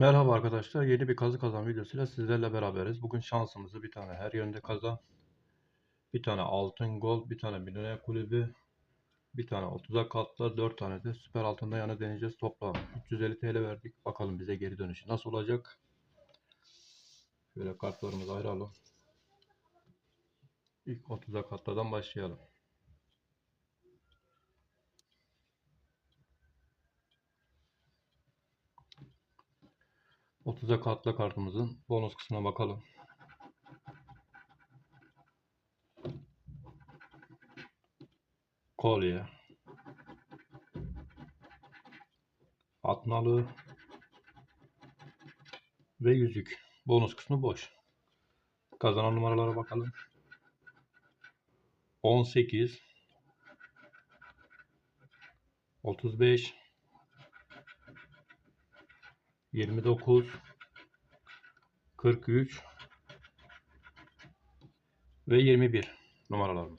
Merhaba arkadaşlar. Yeni bir kazı kazan videosuyla sizlerle beraberiz. Bugün şansımızı bir tane her yönde kazan, bir tane altın gol, bir tane milyoner kulübü, bir tane 30'a katla, 4 tane de süper altında yana deneyeceğiz. Toplam 350 TL verdik. Bakalım bize geri dönüşü nasıl olacak? Şöyle kartlarımızı ayıralım. İlk 30'a katladan başlayalım. Otuz'a katla kartımızın bonus kısmına bakalım. Kolye. Atnalı. Ve yüzük. Bonus kısmı boş. Kazanan numaralara bakalım. 18 35 29 43 ve 21 numaralarımız.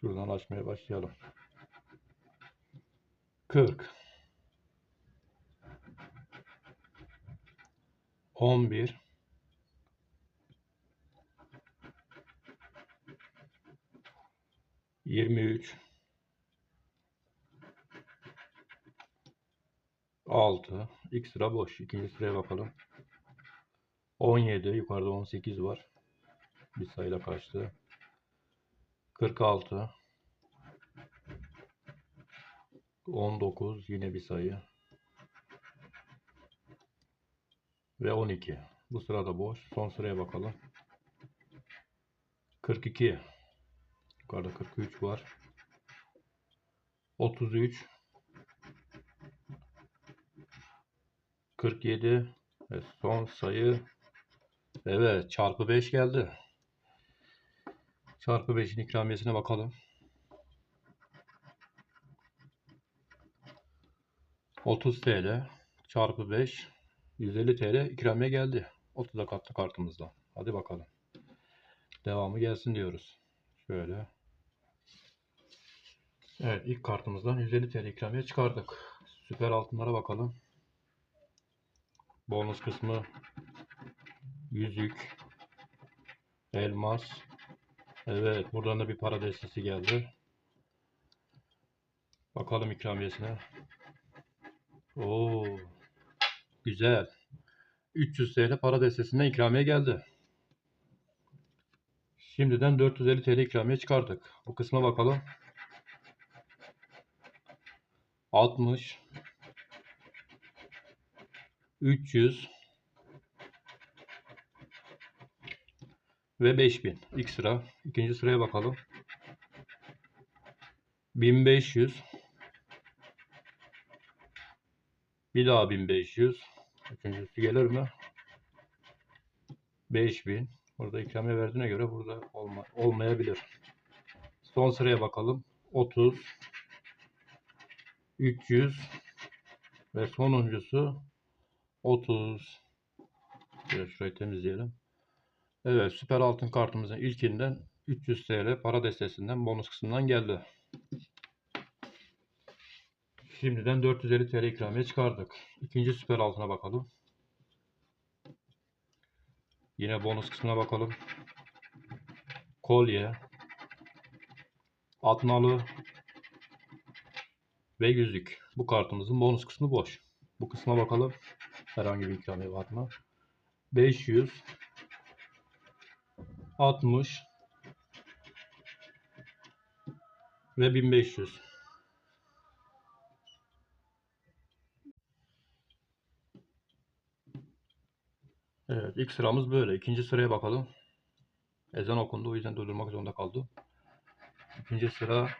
Şuradan açmaya başlayalım. 40 11 23 6 ilk sıra boş. İkinci sıraya bakalım. 17 yukarıda 18 var. Bir sayıyla kaçtı. 46 19 yine bir sayı. Ve 12. Bu sırada boş. Son sıraya bakalım. 42 Yukarıda 43 var. 33 47 ve son sayı evet çarpı 5 geldi. Çarpı 5'in ikramiyesine bakalım. 30 TL çarpı 5 150 TL ikramiye geldi. 30'a katlı kartımızda. Hadi bakalım. Devamı gelsin diyoruz. Şöyle. Evet ilk kartımızdan 150 TL ikramiye çıkardık. Süper altınlara bakalım. Bonus kısmı yüzük, elmas. Evet buradan da bir para destesi geldi. Bakalım ikramiyesine. Oo, güzel. 300 TL para destesinden ikramiye geldi. Şimdiden 450 TL ikramiye çıkardık. Bu kısma bakalım. 60 300 ve 5000. İlk sıra. İkinci sıraya bakalım. 1500 bir daha 1500 Üçüncüsü gelir mi? 5000 Burada ikramiye verdiğine göre burada olma, olmayabilir. Son sıraya bakalım. 30 300 ve sonuncusu 30 Şöyle şurayı temizleyelim. Evet süper altın kartımızın ilkinden 300 TL para destesinden bonus kısmından geldi. Şimdiden 450 TL ikramiye çıkardık. İkinci süper altına bakalım. Yine bonus kısmına bakalım. Kolye. Atnalı. Ve yüzük. Bu kartımızın bonus kısmı boş. Bu kısma bakalım. Herhangi bir ikramiye var mı? 500 60 ve 1500. Evet ilk sıramız böyle. İkinci sıraya bakalım. Ezan okundu o yüzden durdurmak zorunda kaldım. İkinci sıra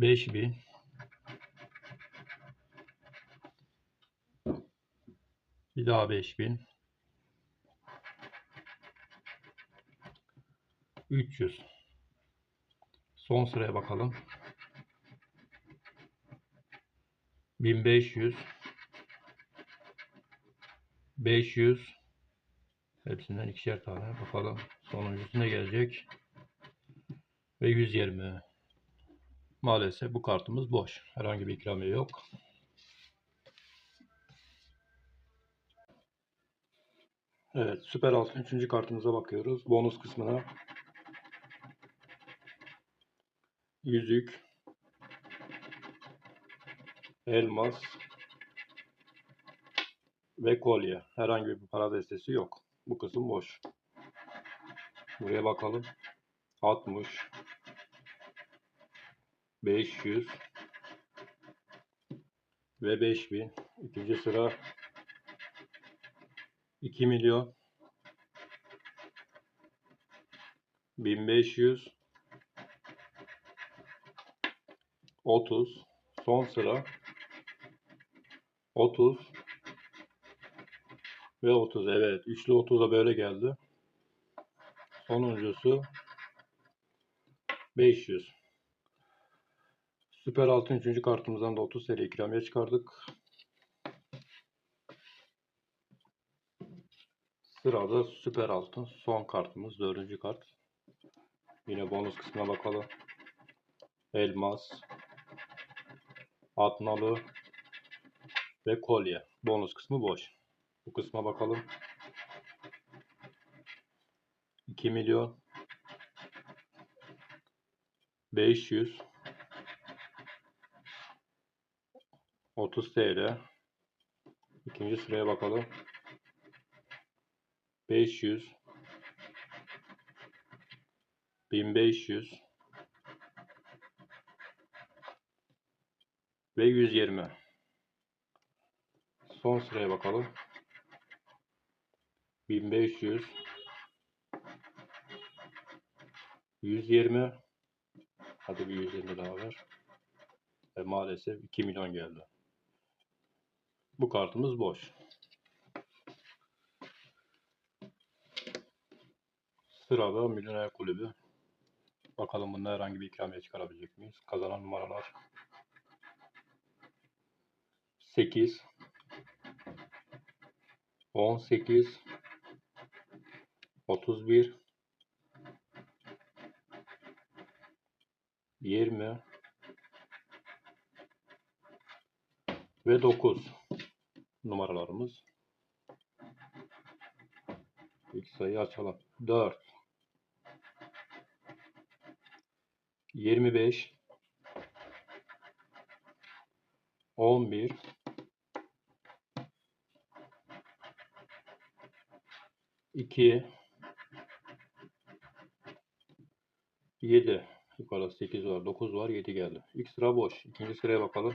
5000 Bir daha 5000 300 Son sıraya bakalım. 1500 500 Hepsinden ikişer tane bakalım. Sonuncusu ne gelecek? ve 120. Maalesef bu kartımız boş. Herhangi bir ikramiye yok. Evet, Süper Altın 3. kartımıza bakıyoruz. Bonus kısmına yüzük, elmas ve kolye. Herhangi bir para destesi yok. Bu kısım boş. Buraya bakalım. 60 500 ve 5000. İkinci sıra 2 milyon 1500 30 son sıra 30 ve 30 evet üçlü 30 da böyle geldi. Sonuncusu 500 Süper Altın 3. kartımızdan da 30 seri ikramiye çıkardık Sırada Süper Altın son kartımız 4. kart Yine bonus kısmına bakalım. Elmas, atnalı ve kolye. Bonus kısmı boş. Bu kısma bakalım. 2 milyon 500 30 TL. İkinci sıraya bakalım. 500 1500 ve 120. Son sıraya bakalım. 1500 120 Hadi bir 120 daha ver. Ve maalesef 2 milyon geldi. Bu kartımız boş. Sırada Milyoner Kulübü. Bakalım bunda herhangi bir ikramiye çıkarabilecek miyiz? Kazanan numaralar 8 18 31 20 ve 9 numaralarımız. İlk sayı açalım. 4 25 11 2 7 Yukarıda 8 var, 9 var, 7 geldi. İlk sıra boş. İkinci sıraya bakalım.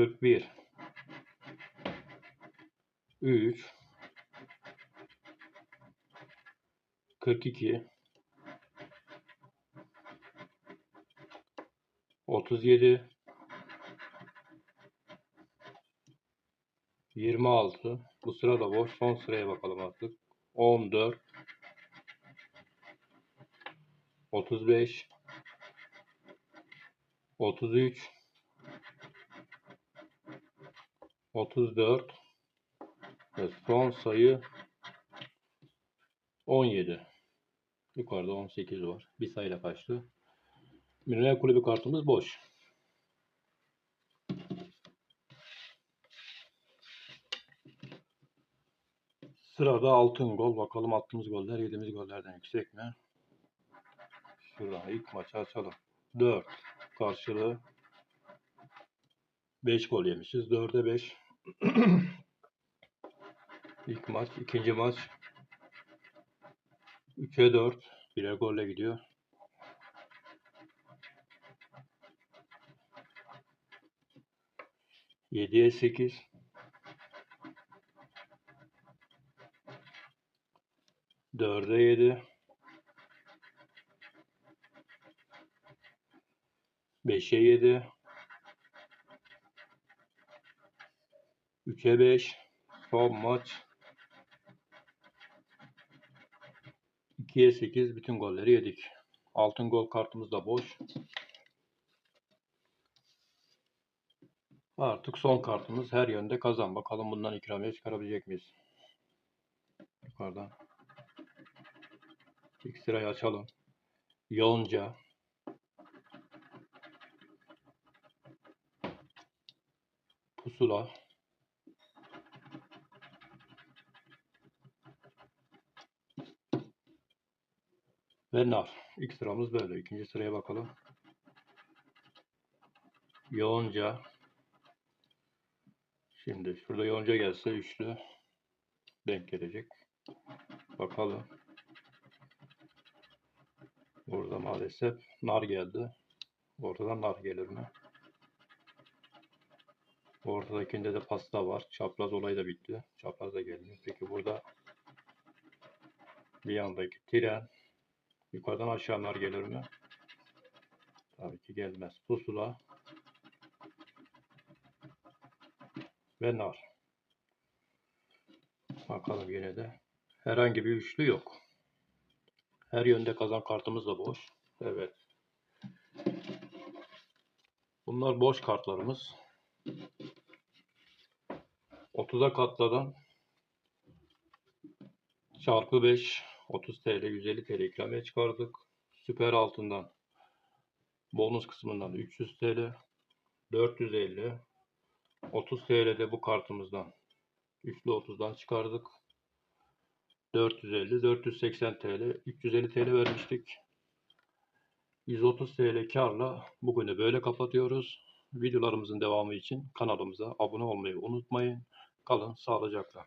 41 3 42 37 26 bu sıra da boş. Son sıraya bakalım artık. 14 35 33 34 ve son sayı 17. Yukarıda 18 var. Bir sayıyla kaçtı. Milyoner Kulübü kartımız boş. Sırada altın gol. Bakalım attığımız goller yediğimiz gollerden yüksek mi? Şuradan ilk maçı açalım. 4 karşılığı 5 gol yemişiz. 4'e 5. İlk maç, ikinci maç 3'e 4. Birer golle gidiyor. Yediye sekiz. Dörde yedi. Beşe yedi. Üçe beş. Son maç. 2'ye 8 bütün golleri yedik. Altın gol kartımız da boş. Artık son kartımız her yönde kazan. Bakalım bundan ikramiye çıkarabilecek miyiz? Yukarıdan. İlk sırayı açalım. Yonca. Pusula. Ve nar. İlk sıramız böyle. İkinci sıraya bakalım. Yoğunca. Şimdi şurada yoğunca gelse üçlü denk gelecek. Bakalım. Burada maalesef nar geldi. Ortadan nar gelir mi? Ortadakinde de pasta var. Çapraz olayı da bitti. Çapraz da gelmiyor. Peki burada bir yandaki tren yukarıdan aşağı nar gelir mi? Tabii ki gelmez. Pusula ve nar. Bakalım yine de. Herhangi bir üçlü yok. Her yönde kazan kartımız da boş. Evet. Bunlar boş kartlarımız. 30'a katladan çarpı 5 30 TL 150 TL ikramiye çıkardık. Süper altından bonus kısmından 300 TL 450 30 TL de bu kartımızdan üçlü 30'dan çıkardık. 450 480 TL 350 TL vermiştik. 130 TL karla bugünü böyle kapatıyoruz. Videolarımızın devamı için kanalımıza abone olmayı unutmayın. Kalın sağlıcakla.